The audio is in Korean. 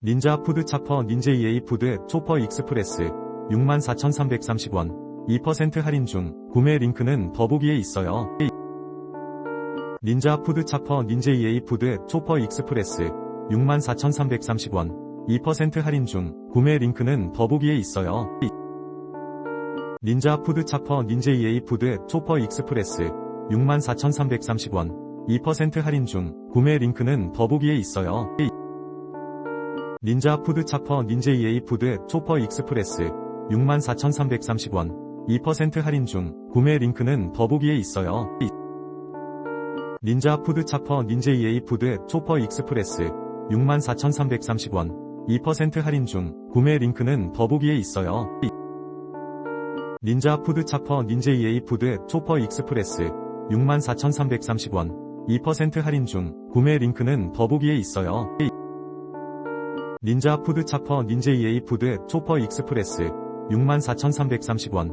닌자 푸드 차퍼 닌제 EA 푸드 초퍼 익스프레스 64,330원 2% 할인 중 구매 링크는 더보기에 있어요. 닌자 푸드 차퍼 닌제 EA 푸드 초퍼 익스프레스 64,330원 2% 할인 중 구매 링크는 더보기에 있어요. 닌자 푸드 차퍼 닌제 EA 푸드 초퍼 익스프레스 64,330원 2% 할인 중 구매 링크는 더보기에 있어요. 닌자 푸드 차퍼 닌제 EA 푸드 초퍼 익스프레스 64,330원 2% 할인 중 구매 링크는 더보기에 있어요. 닌자 푸드 차퍼 닌제 EA 푸드 초퍼 익스프레스 64,330원 2% 할인 중 구매 링크는 더보기에 있어요. 닌자 푸드 차퍼 닌제 EA 푸드 초퍼 익스프레스 64,330원 2% 할인 중 구매 링크는 더보기에 있어요. 닌자 푸드 차퍼 닌제 EA 푸드 초퍼 익스프레스 64,330원